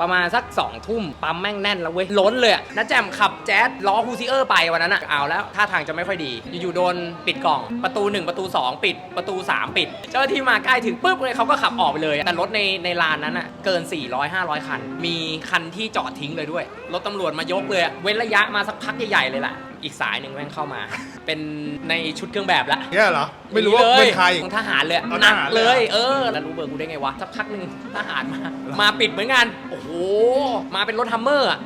ประมาณสัก2องทุ่มปั๊มแม่งแน่นแล้วเว้ยล้นเลยอะน้าแจมขับแจ๊สล้อฮูซิเออร์ไปวันนั้นอะเอาแล้วท่าทางจะไม่ค่อยดีอยู่ๆโดนปิดกล่องประตู 1 ประตู 2 ปิดประตู 3 ปิด เจ้าหน้าที่มาใกล้ถึงปุ๊บเลยเขาก็ขับออกไปเลยแต่รถในในลานนั้นอะเกิน 400 500 คัน มีคันที่จอดทิ้งเลยด้วยรถตำรวจมายกเลยอะเว้นระยะมาสักพักใหญ่ๆเลยแหละ อีกสายหนึ่งแม่งเข้ามา เป็นในชุดเครื่องแบบละเนี่ยเหรอ ไม่รู้ว่าเป็นใคร ของทหารเลยเอาหนักทหารเลเลย ย เออ แล้วรู้เบอร์กูได้ไงวะ สักพักหนึ่งทหารมา มาปิดเหมือนกัน โอ้โห มาเป็นรถฮัมเมอร์อะ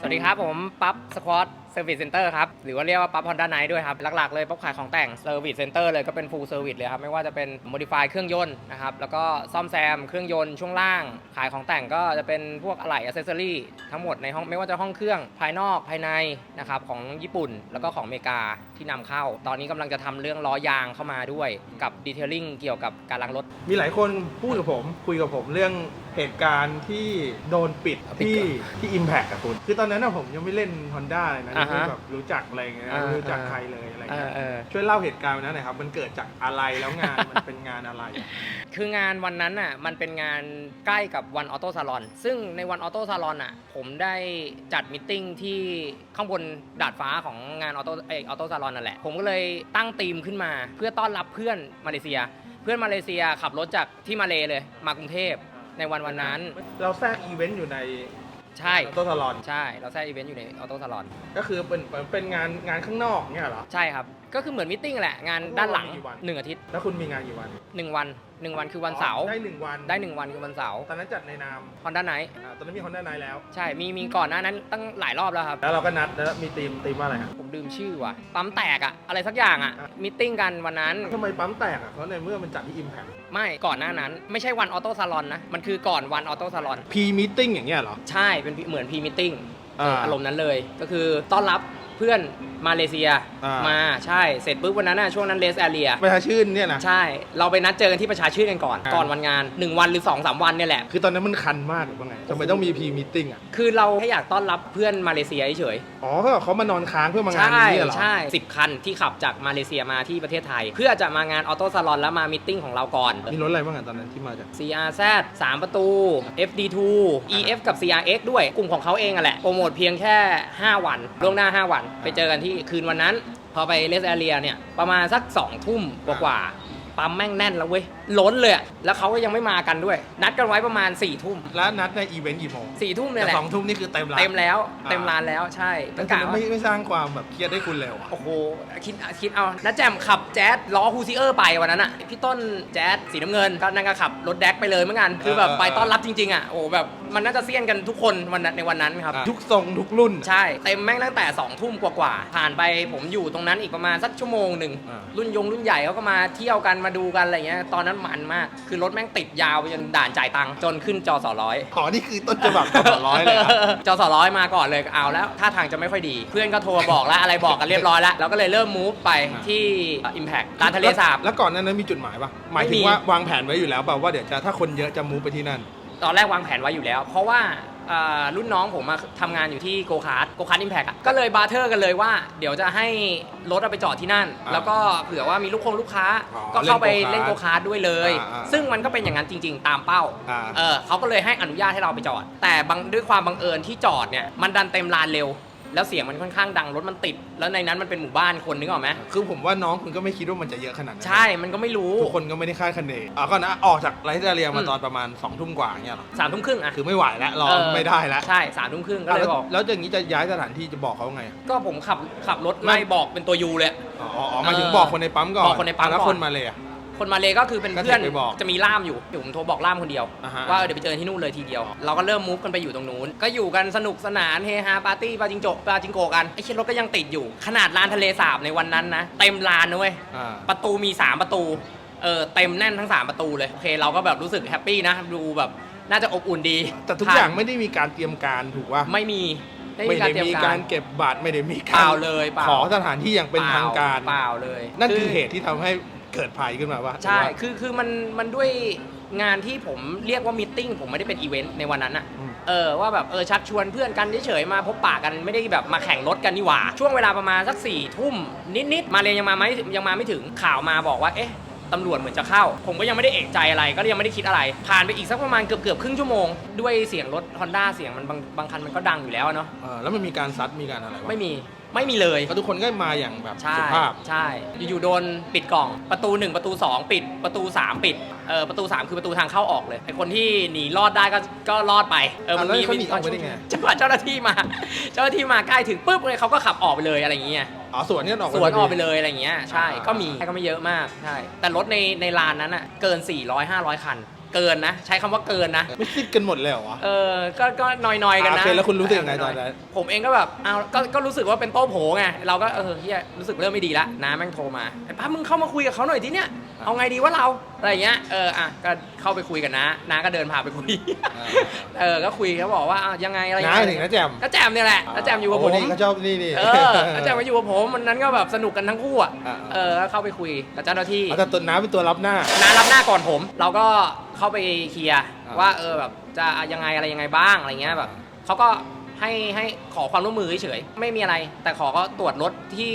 สวัสดีครับผม ปั๊บสควอต เซอร์วิสเซ็นเตอร์ครับ หรือว่าเรียกว่าปั๊บฮอนด้าไนด้วยครับ หลักๆเลยปั๊บขายของแต่งเซอร์วิสเซ็นเตอร์เลยก็เป็นฟูลเซอร์วิสเลยครับ ไม่ว่าจะเป็นโมดิฟายเครื่องยนต์นะครับ แล้วก็ซ่อมแซมเครื่องยนต์ช่วงล่าง ขายของแต่งก็จะเป็นพวกอะไหล่อ c เซสซอรี่ทั้งหมดในห้องไม่ว่าจะห้องเครื่องภายนอกภายในนะครับของญี่ปุ่นแล้วก็ของอเมริกาที่นำเข้า ตอนนี้กำลังจะทำเรื่องล้อยางเข้ามาด้วยกับดีเทลลิ่งเกี่ยวกับการล้างรถ มีหลายคนพูดกับผมคุยกับผมเรื่องเหตุการณ์ที่โดนปิดปิดที่ก่อนที่ Impact อะคุณ คือตอนนั้นนะผมยังไม่เล่น Honda เลยนะอ่ายังฮะไม่แบบรู้จักอะไรเงี้ยอ่าไม่รู้จักอ่า ใครเลยอะไรเอเงี้อยเออ ช่วยเล่าเหตุการณ์วันนั้นหน่อยครับ มันเกิดจากอะไรแล้วงานมันเป็นงานอะไรอะคืองานวันนั้นอะมันเป็นงานใกล้กับวันออโต้ซาลอนซึ่งในวันออโต้ซาลอนอะผมได้จัดมิทติ้งที่ข้างบนดาดฟ้าของงานออโต้เอออโต้ซาลอนนั่นแหละ ผมก็เลยตั้งธีมขึ้นมาเพื่อต้อนรับเพื่อนมาเลเซีย เพื่อนมาเลเซียขับรถจากที่มาเลเลยมากรุงเทพในวันวันนั้น เราแทรกอีเวนต์อยู่ใน ใช่ต้นทลอน ใช่ เราแทรกอีเวนต์อยู่ในออโต้ซาลอน ก็คือเป็นเป็นงานงานข้างนอกเนี่ยเหรอ ใช่ครับ ก็คือเหมือนมิทติ้งแหละงานด้านหลังกี่วันหนึ่งอาทิตย์ แล้วคุณมีงานกี่วันหนึ่งวันหนึ่งวันคือวันเสาร์ได้หนึ่งวันได้หนึ่งวันคือวันเสาร์ตอนนั้นจัดในนามฮอนด้าไนท์อ่าตอนนั้นมี Honda Night แล้ว ใช่ มีมีก่อนหน้านั้นตั้งหลายรอบแล้วครับ แล้วเราก็นัดแล้วมีทีมทีมว่าอะไรฮะผมลืมชื่อว่ะปั๊มแตกอะอะไรสักอย่างอะอะมิทติ้งกันวันนั้น ทำไมปั๊มแตกอะเพราะในเมื่อมันจัดที่ Impact ไม่ก่อนหน้านั้นไม่ใช่วันออโต้ซาลอนนะมันคือก่อนวันออโต้ซาลอน P meeting อย่างเงี้ยเหรอ ใช่เป็นเหมือนพรีมิทติ้ง อ่า อารมณ์นั้นเลยก็คือต้อนรับ เพื่อนมาเลเซียอ่าม มาใช่เสร็จปุ๊บวันนั้นน่ะช่วงนั้นเลสแอเรีย ประชาชื่นเนี่ยนะ ใช่ เราไปนัดเจอกันที่ประชาชื่นกันก่อน อ่า ก่อนวันงาน 1 วันหรือ 2-3สามวันเนี่ยแหละ คือตอนนั้นมันคันมากหรือว่าไงทำไมต้องมี P meeting อะ คือเราแค่อยากต้อนรับเพื่อนมาเลเซียเฉยอ๋อก็เขามานอนค้างเพื่อมางานใช่นี้เหรอ ใช่สิบคันที่ขับจากมาเลเซียมาที่ประเทศไทย เพื่อจะมางานออโต้ซาลอนแล้วมามิทติ้งของเราก่อน มีรถอะไรบ้างอะตอนนั้นที่มาจาก CRZ 3 ประตู FD2 EF กับ CRX ด้วย กลุ่มของเขาเองอะแหละ โปรโมทเพียงแค่ 5 วัน ล่วงหน้า 5 วันไปเจอกันที่คืนวันนั้น พอไปเลสแอเรียเนี่ยประมาณสัก2ทุ่มกว่าๆปั๊มแม่งแน่นแล้วเว้ยล้นเลยอะแล้วเขาก็ยังไม่มากันด้วย นัดกันไว้ประมาณ4ทุ่มแล้วนัดในอีเวนต์กี่โมง4ทุ่มเนี่ยแหแต่ละสองทุ่มนี่คือเต็มร้านเต็มแล้วอ่าเต็มร้านแล้วใช่แล้วกะคุณว่า ไม่ไม่สร้างความแบบเครียดให้คุณเลยเหรอโอ้โห คิดคิดเอาน้าแจมขับแจ๊สล้อฮูซิเออร์ไปวันนั้นอะพี่ต้นแจ๊สสีน้ำเงินก็นั่งก็ขับรถแดกไปเลยเหมือนกัน คือแบบเออไปต้อนรับจริงๆอะโอ้แบบ มันน่าจะเซียนกันทุกคนวันนั้นในวันนั้นครับ ทุกทรงทุกรุ่น ใช่ เต็มแม่งตั้งแต่2องทุ่มกว่าๆผ่านไปผมอยู่ตรงนั้นอีกประมาณสักชั่วโมงหนึ่ง อ่า รุ่นยงรุ่นใหญ่เขาก็มาเที่ยวกันมาดูกันอะไรเงี้ยตอนนั้นมันมาก คือรถแม่งติดยาวไปจนด่านจ่ายตังค์จนขึ้นจอสอร้อยอ๋อนี่คือต้นฉบับต่อร้อยเลยอะจอสอร้อยมาก่อนเลยเอาแล้วท่าทางจะไม่ค่อยดี เพื่อนก็โทรมาบอกแล้วอะไรบอกกันเรียบร้อยแล้วเราก็เลยเริ่มมูฟไปที่ Impact ร้านทะเลสาบ แล้วแล้วก่อนหนั้นนั้นมีจุดหมายปะหมายถึไม่มีงว่าวางแผนไว้อยู่แล้วเปล่าว่าเดี๋ยวจะถ้าคนเยอะจะมูฟไปที่นั่น ตอนแรกวางแผนไว้อยู่แล้ว เพราะว่าเอ่อรุ่นน้องผมมาทำงานอยู่ที่โกคาร์ดโกคาร์ดอิมแพกก็เลยบาร์เทอร์กันเลยว่า เดี๋ยวจะให้รถเอาไปจอดที่นั่น อ่าแล้วก็เผื่อว่ามีลูกคงลูกค้า อ๋อก็เข้าไปเล่เล่นนโกโกคาคาร์ร์ดทด้วยเลย อ่าอ่าซึ่งมันก็เป็นอย่างนั้นจริง ๆ ตามเป้าอ่า เออเขาก็เลยให้อนุญาตให้เราไปจอด แต่บางด้วยความบังเอิญที่จอดเนี่ยมันดันเต็มลานเร็ว แล้วเสียงมันค่อนข้างดังรถมันติด แล้วในนั้นมันเป็นหมู่บ้านคนนึกออกไหมคือผมว่าน้องคุณก็ไม่คิดว่ามันจะเยอะขนาดนั้นใช่ มันก็ไม่รู้ทุกคนก็ไม่ได้คาดคะเนอะก็นะออกจากไรเดอเรียมาอืมตอนประมาณ2องทุ่มกว่าเงี้ยเหรอสามทุ่มครึ่งอะคือไม่ไหวแล้วรอเออไม่ได้แล้วใช่สามทุ่มครึ่งก็อะเลยแล้วบอกแล้วอย่างนี้จะย้ายสถานที่จะบอกเขาไง ก็ผมขับขับรถไม่ไม่บอกเป็นตัวยูเลยอ๋ออ๋ออ๋อหมายถึงเออบอกคนในปั๊มก่อนบอกคนในปั๊มแล้วก่อนคนมาเลยอะ คนมาเลยก็คือเป็นก็เพื่อนโทรไปบอกจะมีล่ามอยู่เดี๋ยวผมโทรบอกล่ามคนเดียว อ่าฮะ ว่าเดี๋ยวไปเจอที่นู่นเลยทีเดียว เราก็เริ่มมูฟกันไปอยู่ตรงนู้น ก็อยู่กันสนุกสนานเฮฮาปาร์ตี้ปาจิงโจปาจิงโกกันไอ้เช่นรถก็ยังติดอยู่ ขนาดลานทะเลสาบในวันนั้นนะเต็มลานนะเว้ย อ่า ประตูมี 3 ประตู เออเต็มแน่นทั้ง 3 ประตูเลย โอเค เราก็แบบรู้สึกแฮปปี้นะ ดูแบบน่าจะอบอุ่นดีแต่ทุกผ่นอย่างไม่ได้มีการเตรียมการถูกป่ะไม่มี ไม่ไม่มีการได้เตรียมมีกาการรเก็บบัตรไม่ได้มีเปการล่าเลยเปล่าขอสถานที่อย่างเป็นทางการ เปล่าเลยนั่นคือเหตุที่ทำให้ เกิดภัยขึ้นมาว่า ใช่ คือ คือ มัน มันด้วยงานที่ผมเรียกว่ามิทติ้ง ผมไม่ได้เป็นอีเวนต์ในวันนั้นอะอืม เออ ว่าแบบ เออ ชักชวนเพื่อนกันเฉยๆ มาพบปะกัน ไม่ได้แบบมาแข่งรถกันนี่หว่า ช่วงเวลาประมาณสักสี่ทุ่มนิดๆ มาเรียนยังมาไม่ ยังมาไม่ถึง ข่าวมาบอกว่า เอ๊ะ ตำรวจเหมือนจะเข้า ผมก็ยังไม่ได้เอกใจอะไร ก็ยังไม่ได้คิดอะไร ผ่านไปอีกสักประมาณเกือบเกือบๆครึ่งชั่วโมง ด้วยเสียงรถ Honda เสียงมันบางบางคันมันก็ดังอยู่แล้วอะเนาะ เออแล้วมันมีการซัดมีการอะไรวะไม่มี ไม่มีเลยก็ทุกคนก็มาอย่างแบบใช่สุภาพ ใช่อยู่ๆโดนปิดกล่องประตู 1 ประตู 2 ปิดประตู 3 ปิดเออประตู 3 คือประตูทางเข้าออกเลยไอคนที่หนีรอดได้ก็ก็รอดไปเออมันอะแล้วมีเขาหนีออกไปได้ไง จังหวะเจ้าหน้าที่มา เจ้าหน้าที่มาใกล้ถึงปุ๊บเลยเขาก็ขับออกไปเลยอะไรอย่างเงี้ย อ๋อสวนกันออกสวนออกไปพดีเลยอะไรอย่างเงี้ยใช่อ่า ก็มีก็ไม่เยอะมากใช่แต่รถในในลานนั้นอะเกิน 400 500 คัน เกินนะ ใช้คำว่าเกินนะ ไม่คิดกันหมดเลยเหรอวะเออก็ก็นอยๆกันนะอ่าโอเคแล้วคุณรู้สึกยังไงตอนนั้น ผมเองก็แบบเอาก็ก็รู้สึกว่าเป็นโต้โผไง เราก็เออเฮียรู้สึกเริ่มไม่ดีละน้าแม่งโทรมาไอ้ป้ามึงเข้ามาคุยกับเขาหน่อยทีเนี้ยเอาไงดีวะเราอะไรอย่างเงี้ยเอออะก็เข้าไปคุยกันนะน้าก็เดินพาไปคุยอ่าเออก็คุยเขาบอกว่าอะยังไงอะไรน้าเงี้ถึงนะแจมก็แจมเนี่ยแหละก็แจมอยู่กับผม โนี่เขาชอบนี่นี่ เออก็แจมมาอยู่กับผมวันนั้นก็แบบสนุกกันทั้งคู่อะอ่า เออก็เข้าไปคุยกับเจ้าหน้าที่ เอาแต่ตัวน้าเป็นตัวรับหน้า น้ารับหน้าก่อนผม เราก็เข้าไปเคลียร์อ่าว่าเออแบบจะยังไงอะไรยังไงบ้างอะไรเงี้ยแบบเขาก็ให้ให้ขอความร่วมมือเฉยๆไม่มีอะไร แต่ขอก็ตรวจรถที่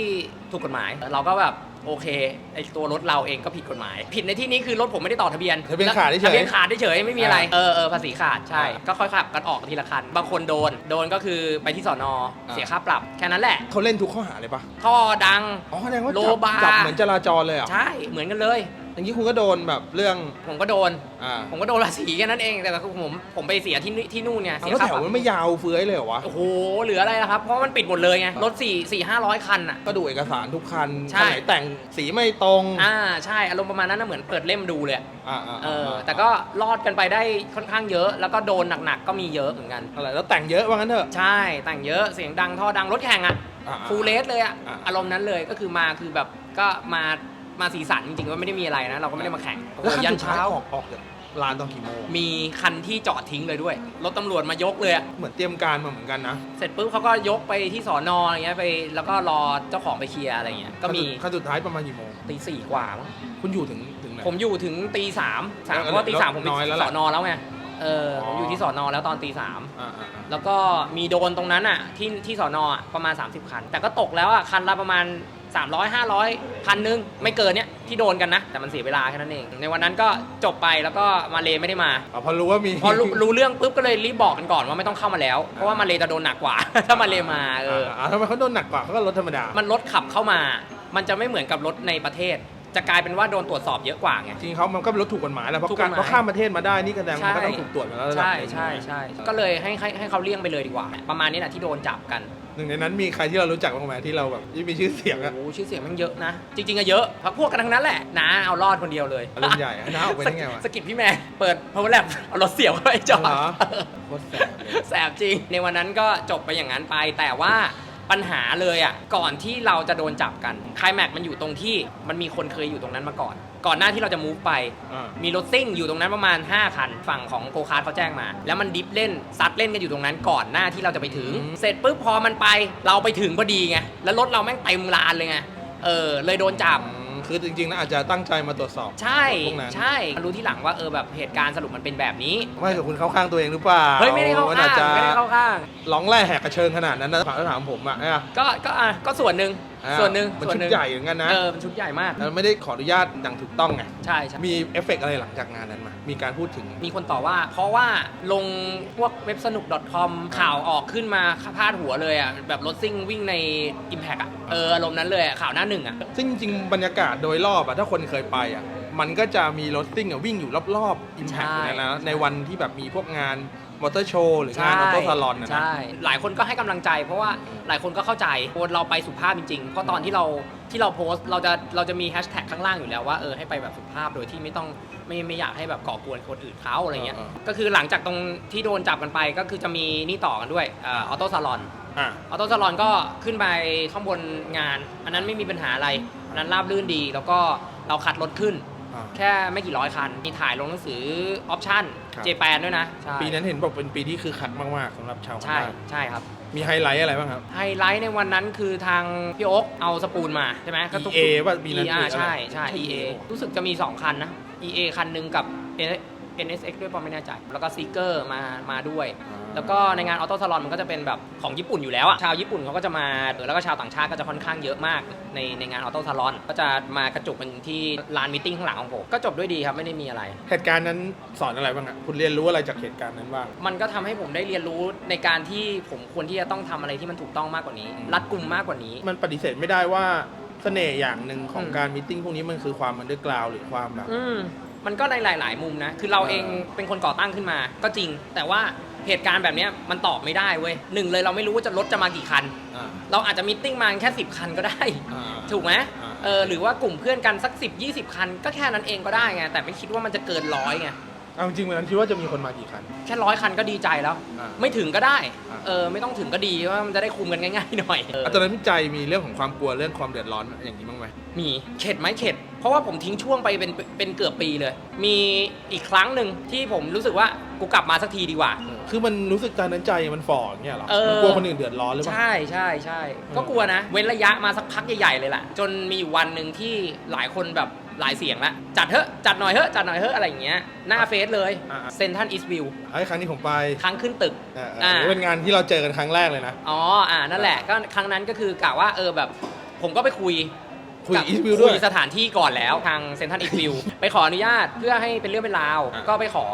ถูกกฎหมาย เราก็แบบ โอเคไอตัวรถเราเองก็ผิดกฎหมาย ผิดในที่นี้คือรถผมไม่ได้ต่อทะเบียนทะเบียนขาดเฉยทะเบียนขาดเฉยๆไม่มีอะไรอ่าเออเออภาษีขาดใช่อ่าก็ค่อยขับกันออกทีละคัน บางคนโดน โดนก็คือไปที่สอนออ่าเสียค่าปรับแค่นั้นแหละเขาเล่นทุกข้อหาเลยปะท่อดังอ๋อแสดงว่าโลจับบาร์จับเหมือนจราจรเลยเหรอใช่เหมือนกันเลย อย่างนี้คุณก็โดนแบบเรื่องผมก็โดน อ่าผมก็โดนภาษีแค่นั้นเอง แต่คือผมผมไปเสียที่นี่ที่นู่นเนี่ยเอาเสียแล้วค่าแถปวรับมันไม่ยาวเฟื้อยเลยเหรอวะ โอ้โหเหลืออะไรนะครับ เพราะมันปิดหมดเลยไง รถ4 4 5 0 0 คันอะ ก็ดูเอกสารทุกคันใช่ คันไหนแต่งสีไม่ตรง อ่าใช่อารมณ์ประมาณนั้นนะเหมือนเปิดเล่มดูเลยอะอ่าาเออ แต่ก็รอดกันไปได้ค่อนข้างเยอะ แล้วก็โดนหนักๆก็มีเยอะเหมือนกัน อะไรแล้วแต่งเยอะว่างั้นเถอะ ใช่แต่งเยอะเสียงดังท่อดังรถแข่งอะอ่าฟูลเลสเลยอะอ่า อารมณ์นั้นเลยก็คือมาคือแบบก็มา มาสีสันจริงๆว่าไม่ได้มีอะไรนะ เราก็ไม่ได้มาแข่งโอ้โหแล้วคันยันสุดท้ายเช้าออกออกจากลานตอนกี่โมงมีคันที่จอดทิ้งเลยด้วยรถตำรวจมายกเลยอะเหมือนเตรียมการมาเหมือนกันนะเสร็จปุ๊บเขาก็ยกไปที่สอนออะไรเงี้ยไปแล้วก็รอเจ้าของไปเคลียร์อะไรเงี้ยก็มีคันสุดท้ายประมาณกี่โมง ตีสี่กว่ามั้ง คุณอยู่ถึงถึงไหน ผมอยู่ถึงตีสามสามแล้วเพราะว่าตีสามผมไปน้อยแล้วสล่ะอนอแล้วไง เอออ๋อผมอยู่ที่สอนอแล้วตอนตีสามอ่าอ่าอ่าแล้วก็มีโดนตรงนั้นอะที่ที่สอนอะประมาณ 30 คัน แต่ก็ตกแล้วอะคันละประมาณ 300 500พันหนึงไม่เกินเนี้ยที่โดนกันนะ แต่มันเสียเวลาแค่นั้นเอง ในวันนั้นก็จบไปแล้วก็มาเลไม่ได้มา อ๋อพอรู้ว่ามี พอรู้รู้เรื่องปุ๊บก็เลยรีบบอกกันก่อนว่าไม่ต้องเข้ามาแล้ว เพราะว่ามาเลจะโดนหนักกว่า ถ้ามาเลมาเออ อ่าทำไมเขาโดนหนักกว่าเขาก็รถธรรมดา มันรถขับเข้ามา มันจะไม่เหมือนกับรถในประเทศ จะกลายเป็นว่าโดนตรวจสอบเยอะกว่าไง จริงเขามันก็เป็นรถถูกกฎหมายแหละเพราะถูกกการฎหมาย เพราะข้ามประเทศมาได้นี่ก็แสดงว่ามันก็ใช่ต้องถูกตรวจมาแล้วระดับใช่หนึ่งใช่ใช่ก็เลยให้ให้ให้เขาเลี่ยงไปเลยดีกว่า ประมาณนี้แหละที่โดนจับกัน หนึ่งในนั้นมีใครที่เรารู้จักบ้างไหมที่เราแบบที่มีชื่อเสียงอะ โอ้โหชื่อเสียงมันเยอะนะ จริงๆอะเยอะพักพวกกันทั้งนั้นแหละน้าเอารอดคนเดียวเลยรุ่นใหญ่อะน้าออกไปได้ไงวะสกิดพี่แม่เปิด power lab เอารถเสียบเข้าไปจอดเหรอ โคตรแสบเลย แสบจริง ในวันนั้นก็จบไปอย่างนั้นไป แต่ว่า ปัญหาเลยอะก่อนที่เราจะโดนจับกันไคลแม็กมันอยู่ตรงที่มันมีคนเคยอยู่ตรงนั้นมาก่อน ก่อนหน้าที่เราจะมูฟไป อ่า มีรถซิ่งอยู่ตรงนั้นประมาณ 5 คัน ฝั่งของโกคาร์ทเขาแจ้งมา แล้วมันดิฟเล่นซัดเล่นกันอยู่ตรงนั้นก่อนหน้าที่เราจะไปถึงเสร็จปุ๊บพอมันไปเราไปถึงพอดีไงแล้วรถเราแม่งเต็มลานเลยไงเออเลยโดนจับอืม คือจริงๆนะอาจจะตั้งใจมาตรวจสอบใช่พวกนั้นใช่มารู้ที่หลังว่าเออแบบเหตุการณ์สรุปมันเป็นแบบนี้ ไม่กับคุณเข้าข้างตัวเองหรือเปล่าเฮ้ยไม่ได้เข้ามันข้าอางจจะไม่ได้เข้าข้าง ร้องแร่แหกกระเชิงขนาดนั้นนะถามถามผมอะเนี่ยก็ก็อะก็ส่วนหนึ่งอ่าส่วนหนึ่งมันส่วนชุดหนึ่งใหญ่เหมือนกันนะเออมันชุดใหญ่มาก แล้วไม่ได้ขออนุญาตอย่างถูกต้องไง ใช่ใช่มีเอฟเฟกต์อะไรหลังจากงานนั้นมา มีการพูดถึง มีคนต่อว่า เพราะว่าลงพวกเว็บสนุก .com ข่าวออกขึ้นมาพาดหัวเลยอะแบบรถซิ่งวิ่งใน Impact อะเอออารมณ์นั้นเลยอะข่าวหน้าหนึ่งอะ ซึ่งจริงๆบรรยากาศโดยรอบอะถ้าคนเคยไปอะมันก็จะมีรถซิ่งอะวิ่งอยู่รอบๆอิมแพคใช่อยู่นะในวันที่แบบมีพวกงาน มอเตอร์โชว์หรืองานออโต้ซาลอนนะนะ ใช่หลายคนก็ให้กำลังใจ เพราะว่าหลายคนก็เข้าใจคนเราไปสุภาพจริงๆเพราะตอนที่เราที่เราโพสต์เราจะเราจะมีแฮชแท็กข้างล่างอยู่แล้วว่าเออให้ไปแบบสุภาพโดยที่ไม่ต้องไม่ไม่อยากให้แบบก่อกวนคนอื่นเขาอะไรเงี้ยเออก็คือหลังจากตรงที่โดนจับกันไปก็คือจะมีนี่ต่อกันด้วยออโต้ซาลอน อะ ออโต้ซาลอนก็ขึ้นไปข้างบนงาน อันนั้นไม่มีปัญหาอะไรอันนั้นราบรื่นดี แล้วก็เราคัดรถขึ้น อะแค่ไม่กี่ร้อยคัน มีถ่ายลงหนังสือออปชั่นครับ เจแปนด้วยนะ ใช่ปีนั้นเห็นบอกเป็นปีที่คือคักมากๆสำหรับชาวใช่ Honda ใช่ครับ มีไฮไลท์อะไรบ้างครับ ไฮไลท์ในวันนั้นคือทางพี่โอ๊กเอาสปูนมาใช่ไหมก็ทุก EA ป่ะปีนั้น EA หรืออะไรใช่ใช่ใช่ EA EA รู้สึกจะมี 2 คันนะ EA คันหนึ่งกับ NSX ด้วยปอไม่แน่ใจ แล้วก็ซีเกอร์มามาด้วยอ่าแล้วก็ในงานออโต้ซาลอนมันก็จะเป็นแบบของญี่ปุ่นอยู่แล้วอะชาวญี่ปุ่นเขาก็จะมาแล้วก็ชาวต่างชาติก็จะค่อนข้างเยอะมากในในงานออโต้ซาลอนก็จะมากระจุกกันที่ลานมิทติ้งข้างหลังของผมก็จบด้วยดีครับไม่ได้มีอะไร เหตุการณ์นั้นสอนอะไรบ้างอะคุณเรียนรู้อะไรจากเหตุการณ์นั้นบ้างมันก็ทำให้ผมได้เรียนรู้ในการที่ผมควรที่จะต้องทำอะไรที่มันถูกต้องมากกว่านี้อืมรัดกุมมากกว่านี้ มันปฏิเสธไม่ได้ว่าเสน่ห์อย่างหนึ่งของอืม การมิทติ้งพวกนี้มันคือความมันเดอร์กราวหรือความแบบ อืม มันก็ในหลาย ๆ มุมนะ คือเราเออเองเป็นคนก่อตั้งขึ้นมา ก็จริง แต่ว่าเหตุการณ์แบบเนี้ยมันตอบไม่ได้เว้ยหนึ่งเลยเราไม่รู้ว่าจะรถจะมากี่คัน อ่า เราอาจจะมิทติ้งมาแค่ 10 คันก็ได้ อ่า ถูกไหมอ่า เออหรือว่ากลุ่มเพื่อนกันสัก 10 20 คัน ก็แค่นั้นเองก็ได้ไง แต่ไม่คิดว่ามันจะเกินร้อยไง เอาจริงๆวันนั้นคิดว่าจะมีคนมากี่คัน แค่ร้อยคันก็ดีใจแล้ว อ่าไม่ถึงก็ได้ อ่า เออ ไม่ต้องถึงก็ดีว่ามันจะได้คุมกันง่ายๆหน่อยเอออาตอนนั้นใจมีเรื่องของความกลัวเรื่องความเดือดร้อนอย่างนี้บ้างไหม มีเข็ดไหมเข็ดเพ ราะว่าผมทิ้งช่วงไปเป็นเป็นเกือบปีเลย มีอีกครั้งหนึ่งที่ผมรู้สึกว่ากูกลับมาสักทีดีกว่า คือมันรู้สึกตอนนั้นใจมันฝ่ออย่างเงี้ยเหรอเออ มันกลัวคนอื่นเดือดร้อนหรือเปล่า ใช่ใช่ใช่อืมก็กลัวนะ เว้นระยะมาสักพักใหญ่ๆเลยล่ะ จนมีอยู่วันหนึ่งที่หลายคนแบบหลายเสียงละจัดเถอะจัดหน่อยเถอะจัดหน่อยเถอะอะไรอย่างเงี้ยหน้าเฟซเลยอ่า เซนทันอีสต์วิวไอ้ครั้งนี้ผมไปครั้งขึ้นตึกเออเอออ่า นี่เป็นงานที่เราเจอกันครั้งแรกเลยนะ อ๋อ อ่า นั่นแหละ ก็ครั้งนั้นก็คือกะว่า เออ แบบ ผมก็ไปคุย คุยกับ East View ด้วยคุยสถานที่ก่อนแล้วทางเซนทันอีสต์วิว ไปขออนุญาตเพื่อให้เป็นเรื่องเป็นราว อ่าก็ไปขอ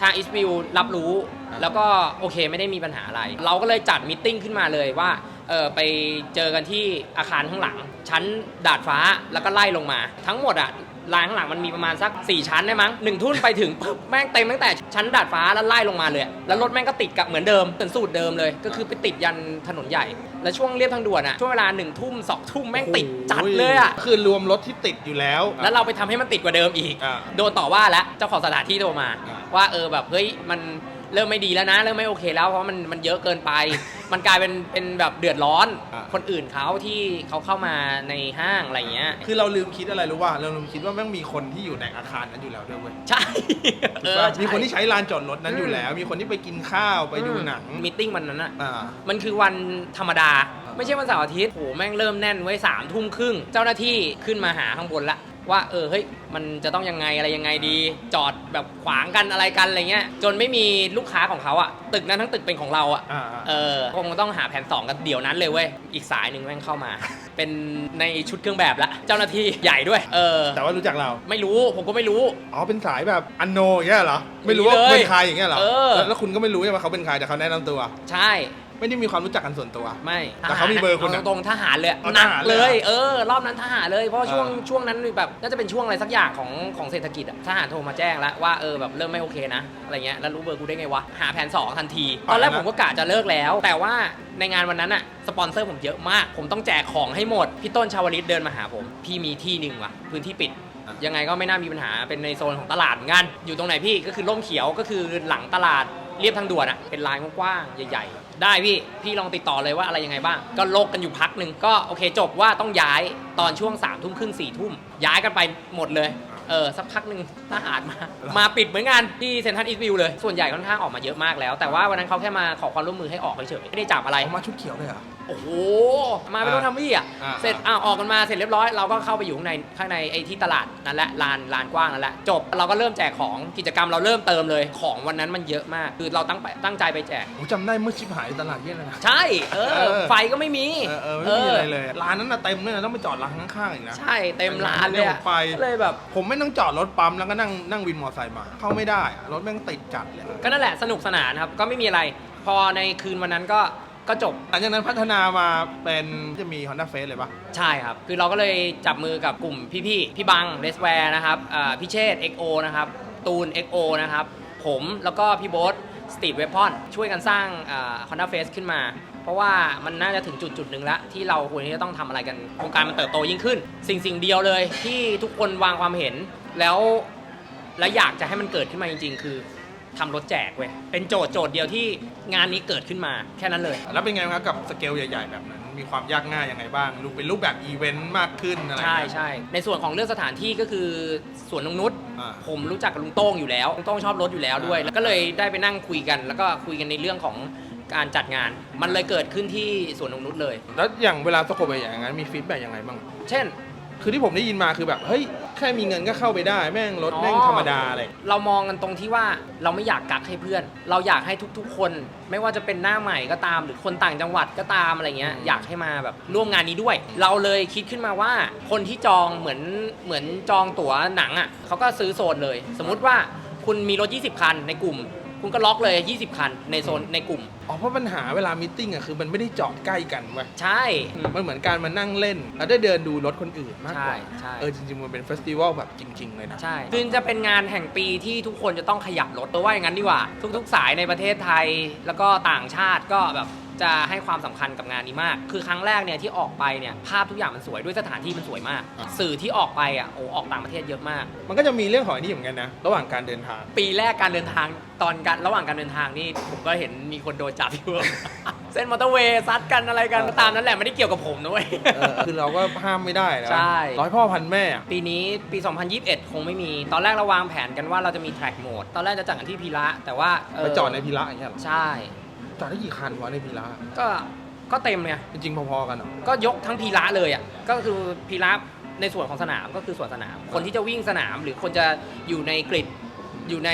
ทางอีสต์วิวรับรู้ อ่า แล้วก็โอเคไม่ได้มีปัญหาอะไร เราก็เลยจัดมิทติ้งขึ้นมาเลยว่าเออไปเจอกันที่อาคารข้างหลัง ชั้นดาดฟ้าแล้วก็ไล่ลงมา ทั้งหมดอะ ลานข้างหลังมันมีประมาณสัก 4 ชั้นได้มั้งหนึ่งทุ่นไปถึงปุ๊บแม่งเต็มตั้งแต่ชั้นดาดฟ้าแล้วไล่ลงมาเลย แล้วรถแม่งก็ติดกับเหมือนเดิมเป็นสูตรเดิมเลย ก็คือไปติดยันถนนใหญ่ แล้วช่วงเรียบทางด่วนอะช่วงเวลาหนึ่งทุ่มสองทุ่มแม่งติดจัดเลยอะคือรวมรถที่ติดอยู่แล้ว แล้วเราไปทำให้มันติดกว่าเดิมอีก อ่าโดนต่อว่าแล้วเจ้าของสถานที่โทรมาอ่าว่าเออแบบเฮ้ยมัน เริ่มไม่ดีแล้วนะ เริ่มไม่โอเคแล้วเพราะมันมันเยอะเกินไป มันกลายเป็นเป็นแบบเดือดร้อน อ่าคนอื่นเขาที่เขาเข้ามาในห้างอะไรเงี้ยคือเราลืมคิดอะไรรู้ว่าเราลืมคิดว่าแม่งมีคนที่อยู่ในอาคารนั้นอยู่แล้วด้วยเว้ยใช่ถูกปะมีคนที่ใช้ลานจอดรถนั้นอืมอยู่แล้ว มีคนที่ไปกินข้าวไปดูหนังมีติ้งวันนั้นอะ อ่า มันคือวันธรรมดาอ่าไม่ใช่วันเสาร์อาทิตย์โหแม่งเริ่มแน่นไว้สามทุ่มครึ่ง เจ้าหน้าที่ขึ้นมาหาข้างบนละ ว่าเออเฮ้ยมันจะต้องยังไงอะไรยังไงดี จอดแบบขวางกันอะไรกันอะไรเงี้ยจนไม่มีลูกค้าของเขาอะตึกนั้นทั้งตึกเป็นของเราอะอ่าเออคงต้องหาแผนสองกันเดี๋ยวนั้นเลยเว้ยอีกสายหนึ่งแม่งเข้ามา เป็นในชุดเครื่องแบบละเจ้าหน้าที่ใหญ่ด้วย เออ แต่ว่ารู้จักเรา ไม่รู้ผมก็ไม่รู้ อ๋อ เป็นสายแบบอันโนอย่างเงี้ยเหรอ ไม่รู้ว่าเลยเป็นใครอย่างเงี้ยเหรอ เออ แล้วแล้วคุณก็ไม่รู้ใช่ไหมเขาเป็นใครแต่เขาแนะนำตัว ใช่ ไม่ได้มีความรู้จักกันส่วนตัว ไม่แต่เขามีเบอร์คุณอะาตรงๆทหารเลยเอาหนักทหารเลเลยยเหรอเออ รอบนั้นทหารเลย เพราะว่าช่วงอ่าช่วงนั้นแบบน่าจะเป็นช่วงอะไรสักอย่างของของเศรษฐกิจอะทหารโทรมาแจ้งแล้วว่าเออแบบเริ่มไม่โอเคนะอะไรเงี้ยแล้วรู้เบอร์กูได้ไงวะ หาแผนสองทันที ตอนแรกผมก็กะจะเลิกแล้ว แต่ว่าในงานวันนั้นอะสปอนเซอร์ผมเยอะมาก ผมต้องแจกของให้หมด พี่ต้นชาวลิตเดินมาหาผม พี่มีที่หนึ่งว่ะพื้นที่ปิดอะยังไงก็ไม่น่ามีปัญหาเป็นในโซนของตลาดเหมือนกันอยู่ตรงไหนพี่ก็คือร่มเขียวก็คือหลังตลาดเรียบทางด่วนอะเป็นลายกว้างๆใหญ่ ๆ ได้พี่พี่ลองติดต่อเลยว่าอะไรยังไงบ้าง ก็โลกกันอยู่พักหนึ่งก็โอเคจบว่าต้องย้ายตอนช่วง3ามทุ่มครึ่งสี่ทุ่มย้ายกันไปหมดเลยเออสักพักหนึ่งทหารมา มาปิดเหมือนกันที่เซนทรัลอีสต์วิวเลย ส่วนใหญ่ค่อนข้างออกมาเยอะมากแล้ว แต่ว่าวันนั้นเขาแค่มาขอความร่วมมือให้ออกเฉยๆไม่ได้จับอะไรเขามาชุดเขียวเลยเหรอ โอ้โห มาเป็นรถทัมวี่อะ อ่า เสร็จอ้าวออกกันมาเสร็จเรียบร้อย เราก็เข้าไปอยู่ข้างในข้างในไอ้ที่ตลาดนั่นแหละลานลานกว้างนั่นแหละ จบ เราก็เริ่มแจกของ กิจกรรมเราเริ่มเติมเลย ของวันนั้นมันเยอะมาก คือเราตั้งไปตั้งใจไปแจก ผมจำได้เมื่อชิบหายตลาดเยี่ยเลยนะ ใช่ เอเอออ ไฟก็ไม่มี เออเออไม่มีอะไรเลยร้านนั้นน่ะเต็มเลยนะต้องไปจอดร้านข้างๆอีกนะ ใช่ เต็มร้านเลยอะไฟก็เลยแบบ ผมไม่ต้องจอดรถปั๊มแล้วก็นั่งนั่งวินมอเตอร์ไซค์มา เข้าไม่ได้อะรถแม่งติดจัดเลย ก็นั่นแหละสนุกสนานครับ ก็ไม่มีอะไร พอในคืนวันนั้นก็ ก็จบ หลังจากนั้นพัฒนามาเป็นจะมี Honda f a c e เลยปะใช่ครับ คือเราก็เลยจับมือกับกลุ่มพี่ๆ พี่บังเดสแวร์นะครับอ่าพี่เชษ XO นะครับ ตูน XO นะครับ ผมแล้วก็พี่โบ๊ทสตี t เวพอนช่วยกันสร้างคอนด้าเฟสขึ้นมา เพราะว่ามันน่าจะถึงจุดจุดๆหนึ่งแล้วที่เราควรที่จะต้องทำอะไรกันโครงการมันเติบโตยิ่งขึ้น สิ่งสิ่งเดียวเลยที่ทุกคนวางความเห็นแล้วและอยากจะให้มันเกิดขึ้นมาจริง ๆ คือ ทำรถแจกเว้ย เป็นโจทย์โจทย์เดียวที่งานนี้เกิดขึ้นมาแค่นั้นเลย แล้วเป็นไงครับกับสเกลใหญ่ ๆ แบบนั้น มีความยากง่ายยังไงบ้างรูปเป็นรูปแบบอีเวนต์มากขึ้นอะไรใช่เงี้ย ใช่ ในส่วนของเรื่องสถานที่ก็คือสวนนงนุษย์อ่าผมรู้จักกับลุงโต้งอยู่แล้วลุงโต้งชอบรถอยู่แล้วด้วย อ่า แล้วก็เลยได้ไปนั่งคุยกัน แล้วก็คุยกันในเรื่องของการจัดงาน มันเลยเกิดขึ้นที่สวนนงนุษย์เลย แล้วอย่างเวลาสโคปใหญ่ๆอย่างนั้นมีฟีดแบ็กยังไงบ้าง เช่น คือที่ผมได้ยินมาคือแบบเฮ้ยแค่มีเงินก็เข้าไปได้แม่งรถแม่งธรรมดาอะไร เรามองกันตรงที่ว่าเราไม่อยากกักให้เพื่อน เราอยากให้ทุกๆ คน ไม่ว่าจะเป็นหน้าใหม่ก็ตาม หรือคนต่างจังหวัดก็ตามอะไรเงี้ยอืมอยากให้มาแบบร่วมงานนี้ด้วย เราเลยคิดขึ้นมาว่าคนที่จองเหมือนเหมือนจองตั๋วหนังอะเขาก็ซื้อโซนเลย สมมุติว่าคุณมีรถ 20 คันในกลุ่ม คุณก็ล็อกเลย 20 คันในโซนในกลุ่ม อ๋อเพราะปัญหาเวลามิทติ้งอะคือมันไม่ได้จอดใกล้กันเว้ยใช่ มันเหมือนการมานั่งเล่น แล้วได้เดินดูรถคนอื่นมากกว่าใช่ใช่ เออจริงๆ มันเป็นเฟสติวัลแบบจริง ๆ เลยนะใช่คือจะเป็นงานแห่งปีที่ทุกคนจะต้องขยับรถตัวว่าอย่างนั้นดีกว่า ทุก ๆ สายในประเทศไทย แล้วก็ต่างชาติก็แบบ จะให้ความสำคัญกับงานนี้มาก คือครั้งแรกเนี่ยที่ออกไปเนี่ยภาพทุกอย่างมันสวยด้วยสถานที่มันสวยมากอ่าสื่อที่ออกไปอะโอ้ออกต่างประเทศเยอะมาก มันก็จะมีเรื่องของอันนี้เหมือนกันนะระหว่างการเดินทาง ปีแรกการเดินทางตอนการระหว่างการเดินทางนี่ผมก็เห็นมีคนโดนจับอยู่เส้นมอเตอร์เวย์ซัดกันอะไรกันเออตามนั้นแหละไม่ได้เกี่ยวกับผมนะเว้ยเออคือเราก็ห้ามไม่ได้นะใช่ร้อยพ่อพันแม่อะปีนี้ปี 2021 คงไม่มี ตอนแรกเราวางแผนกันว่าเราจะมี track mode ตอนแรกจะจัดกันที่พีระแต่ว่าเไปจอดในพีระอย่างเงี้ยเหรอใช่ จอดได้กี่คันวะในพีระก็ก็เต็มไงจริงๆพอๆกันเหรอก็ยกทั้งพีระเลยอะก็คือพีระในส่วนของสนามก็คือส่วนสนาม คนที่จะวิ่งสนามหรือคนจะอยู่ในกริดอยู่ใน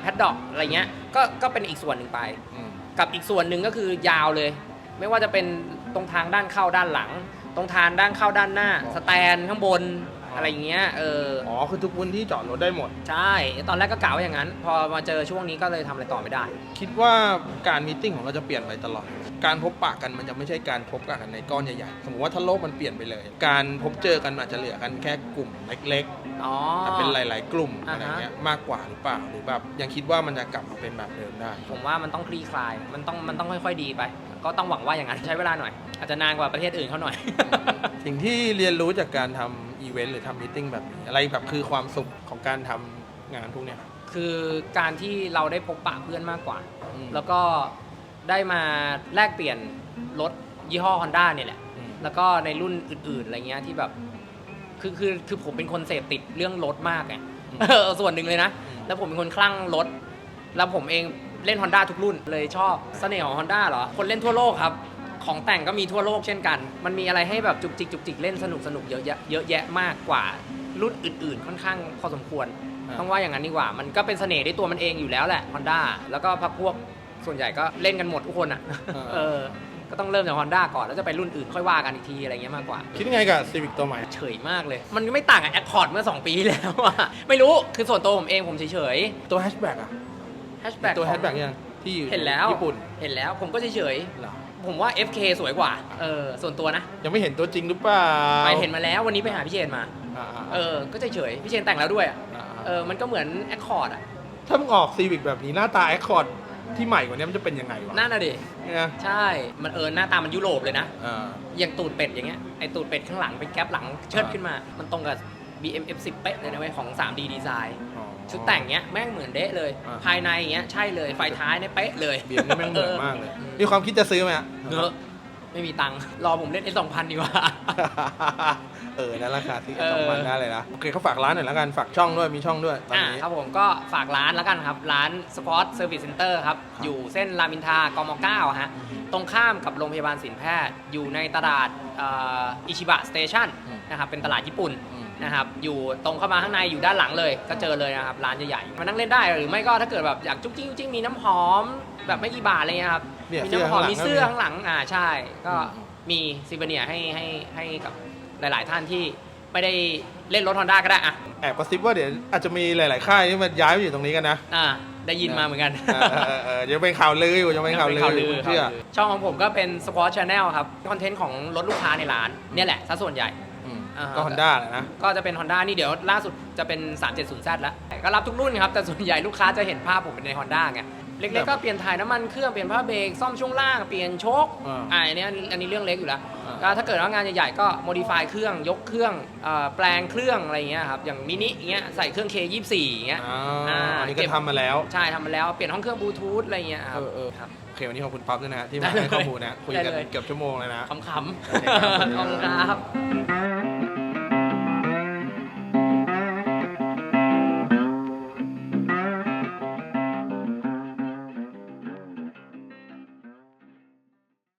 แพดด็อกอะไรเงี้ยก็ก็เป็นอีกส่วนหนึ่งไป อืมกับอีกส่วนหนึ่งก็คือยาวเลย ไม่ว่าจะเป็นตรงทางด้านเข้าด้านหลัง ตรงทางด้านเข้าด้านหน้าอ๋อสแตนข้างบน อะไรอย่างเงี้ยเอออ๋อคือทุกพื้นที่จอดรถได้หมด ใช่ ตอนแรกก็กล่าวว่าอย่างนั้น พอมาเจอช่วงนี้ก็เลยทำอะไรต่อไม่ได้ คิดว่าการมีตติ้งของเราจะเปลี่ยนไปตลอด การพบปะกันมันจะไม่ใช่การพบปะกันในก้อนใหญ่ๆ สมมติว่าถ้าโลกมันเปลี่ยนไปเลย การพบเจอกันอาจจะเหลือกันแค่กลุ่มเล็กอ๋อ ๆแต่เป็นหลาย ๆ กลุ่มอ่าอะไรฮะเงี้ยมากกว่าหรือเปล่าหรือแบบยังคิดว่ามันจะกลับมาเป็นแบบเดิมได้ ผมว่ามันต้องคลี่คลาย มันต้องมันต้องค่อย ๆ ดีไป ก็ต้องหวังว่าอย่างนั้นใช้เวลาหน่อย อาจจะนานกว่าประเทศอื่นเขาหน่อย สิ่งที่เรียนรู้จากการทำ อีเวนต์หรือทำมีตติ้งแบบนี้อะไรแบบคือความสุขของการทำงานพวกเนี้ยคือการที่เราได้พบปะเพื่อนมากกว่า อืม แล้วก็ได้มาแลกเปลี่ยนรถยี่ห้อ Honda เนี่ยแหละ อืม แล้วก็ในรุ่นอื่นๆอะไรเงี้ยที่แบบ คือคือคือผมเป็นคนเสพติดเรื่องรถมากไงอืม เออส่วนหนึ่งเลยนะ แล้วผมเป็นคนคลั่งรถ แล้วผมเองเล่น Honda ทุกรุ่นเลยชอบเสน่ห์ของ Honda เหรอ คนเล่นทั่วโลกครับ ของแต่งก็มีทั่วโลกเช่นกัน มันมีอะไรให้แบบจุกจิกจุกจิกเล่นสนุกสนุกเยอะแยะเยอะแยะมากกว่ารุ่นอื่นๆ ค่อนข้างพอสมควร อ่า ต้องว่าอย่างนั้นดีกว่า มันก็เป็นเสน่ห์ในตัวมันเองอยู่แล้วแหละ Honda แล้วก็พักพวกส่วนใหญ่ก็เล่นกันหมดทุกคนอะ เออ ก็ต้องเริ่มจาก Honda ก่อนแล้วจะไปรุ่นอื่นค่อยว่ากันอีกทีอะไรเงี้ยมากกว่า คิดยังไงกับซีวิกตัวใหม่ เฉยมากเลย มันไม่ต่างกับ Accord เมื่อ 2 ปีที่แล้วอะไม่รู้ คือส่วนตัวผมเองผมเฉยตัวแฮชแบ็กอะๆ Hatchback ตัวขแฮองชแบ็กยังที่อยู่เห็นแล้วญี่ปุ่นเห็นแล้วผมก็เฉยเหรอๆ ผมว่า FK สวยกว่า เออ ส่วนตัวนะ ยังไม่เห็นตัวจริงหรือเปล่าไปเห็นมาแล้ววันนี้ไปหาพี่เชนมา อ่าๆเออ ก็เฉยๆพี่เชนแต่งแล้วด้วยอะอ่าๆเออ มันก็เหมือน Accord อะถ้ามึงออกซีวิกแบบนี้หน้าตาแอคคอร์ดที่ใหม่กว่านี้มันจะเป็นยังไงวะนั่นน่ะดิ เนี่ยใช่ มันเออหน้าตามันยุโรปเลยนะอ่าอย่างตูดเป็ดอย่างเงี้ย ไอตูดเป็ดข้างหลังเป็นแก๊ปหลังเชิดอ่าขึ้นมา มันตรงกับ BM F10 เป๊ะเลยนะเว้ยของ 3D ดีไซน์อ๋อ ชุดแต่งเงี้ยแม่งเหมือนเดะเลย อ่า ภายในอย่างเงี้ยใช่เลยไฟท้ายเนี่ยเป๊ะเลยเบียร์นี่แม่งเหมือนมากเลยออมีความคิดจะซื้อไหมอะเนอะไม่มีตังค์รอผมเล่น S 2 0 0ดีกว่า เออนั่นราคาที่เออ สองพันได้เลยนะ โอเคเขาฝากร้านหน่อยแล้วกัน ฝากช่องด้วย มีช่องด้วยตอนอ่านี้ ครับผมก็ฝากร้านแล้วกันครับ ร้าน Sport Service Center ครับ ครับ อยู่เส้นรามอินทรากม9ฮะตรงข้ามกับโรงพยาบาลศิลแพทย์ อยู่ในตลาดอิชิบะสเตชันนะครับเป็นตลาดญี่ปุ่น อืม นะครับอยู่ตรงเข้ามาข้างในอยู่ด้านหลังเลย ก็เจอเลยนะครับร้านใหญ่ๆมานั่งเล่นได้หรือไม่ก็ถ้าเกิดแบบอยากจุ๊กจิ้งจุ๊กจิ้งมีน้ำหอม แบบไม่กี่บาทอะไรเงี้ยครับเนี่ยมีเสื้อน้ำหอข้างหลังมมีเสื้อก็ข้างหลังอ่าใช่ ก็อืมมีซิเบเนียให้ให้ให้กับหลาย ๆ ท่านที่ไม่ได้เล่นรถฮอนด้าก็ได้อะแอบกระซิบว่าเดี๋ยวอาจจะมีหลาย ๆ ค่ายที่มันย้ายมาอยู่ตรงนี้กันนะอ่าได้ยินมาเหมือนกัน เออเออเออยังเป็นข่าวลืออยู่ยังเป็นข่าวลือข่าวอลืยู่อเชื่อข่าวลือช่องของผมก็เป็น Squad Channel ครับ คอนเทนต์ของรถลูกค้าในร้าน เนี่ยแหละซะส่วนใหญ่ อืมอ่าก็ฮอนด้าแหละนะ ก็จะเป็น Honda นี่เดี๋ยวล่าสุดจะเป็น 370Z แล้วก็รับทุกรุ่นครับ แต่ส่วนใหญ่ลูกค้าจะเห็นภาพผมเป็นใน Honda ไงเล็กๆก็เปลี่ยนถ่ายน้ำมันเครื่องเปลี่ยนผ้าเบรกซ่อมช่วงล่างเปลี่ยนโชคอ่าอ่าอันนี้อันนี้เรื่องเล็กอยู่แล้วอ่า ก็ถ้าเกิดว่างานใหญ่ๆก็ modify เครื่องยกเครื่องเอ่อแปลงเครื่องอะไรอย่างเงี้ยครับอย่างมินิอย่างเงี้ยใส่เครื่อง K24 อย่างเงี้ย อ่าอ่าอันนี้เก็ก็บ ทำมาแล้ว ใช่ทำมาแล้วเปลี่ยนห้องเครื่องบลูทูธอะไรอย่างเงี้ยครับเออเออ ครับ โอเควันนี้ขอบคุณป๊อปด้วยนะฮะที่มาได้เลยให้ข้อมูลนะคุยกันได้เลย เกือบชั่วโมงเลยนะ ขำๆโอเคครับขอบคุณครับ